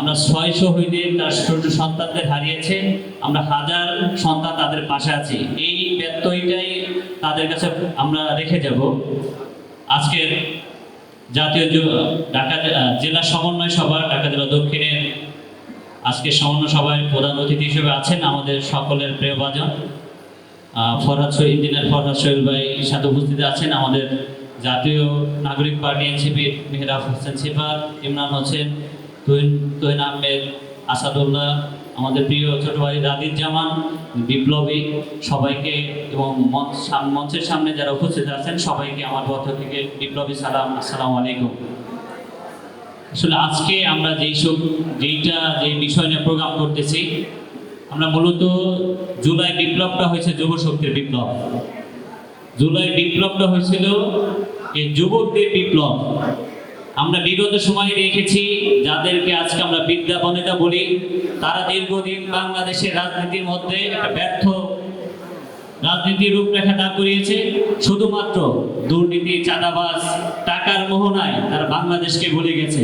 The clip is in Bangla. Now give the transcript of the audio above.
আমরা ছয় শহীদের তার ছোট সন্তানদের হারিয়েছে আমরা হাজার সন্তান তাদের পাশে আছি। এই ব্যত্যয়টাই তাদের কাছে আমরা রেখে যাব। আজকের জাতীয় ঢাকা জেলা সমন্বয় সভা ঢাকা জেলা দক্ষিণের আজকে সমন্বয় সভায় প্রধান অতিথি হিসেবে আছেন আমাদের সকলের প্রিয় বাজন আহ, ফরহাদ শহীদ ইঞ্জিনিয়ার ফরহাদ শহীদ ভাই সাথে উপস্থিত আছেন আমাদের জাতীয় নাগরিক পার্টি এনসিপির মেহরাব হোসেন সিফাত ইমরান হোসেন তুহিন আহমেদ আসাদুল্লাহ। আমাদের প্রিয় ছোট ভাই রাদির জামান বিপ্লবী, সবাইকে এবং মঞ্চ মঞ্চের সামনে যারা উপস্থিত আছেন, সবাইকে আমার পক্ষ থেকে বিপ্লবী সালাম, আসসালামু আলাইকুম। আসলে আজকে আমরা যেই সব, যেইটা যে বিষয় নিয়ে প্রোগ্রাম করতেছি, আমরা মূলত জুলাই বিপ্লবটা হয়েছে যুব শক্তির বিপ্লব। জুলাই বিপ্লবটা হয়েছিল এই যুবকদের বিপ্লব। আমরা বিগত সময়ে দেখেছি, যাদেরকে আজকে আমরা বিদ্যাপনেতা বলি, তারা দীর্ঘদিন বাংলাদেশের রাজনীতির মধ্যে একটা ব্যর্থ রাজনীতির রূপরেখা দাঁড় করিয়েছে। শুধুমাত্র দুর্নীতি, চাঁদাবাজ, টাকার মোহনায় তারা বাংলাদেশকে ভুলে গেছে।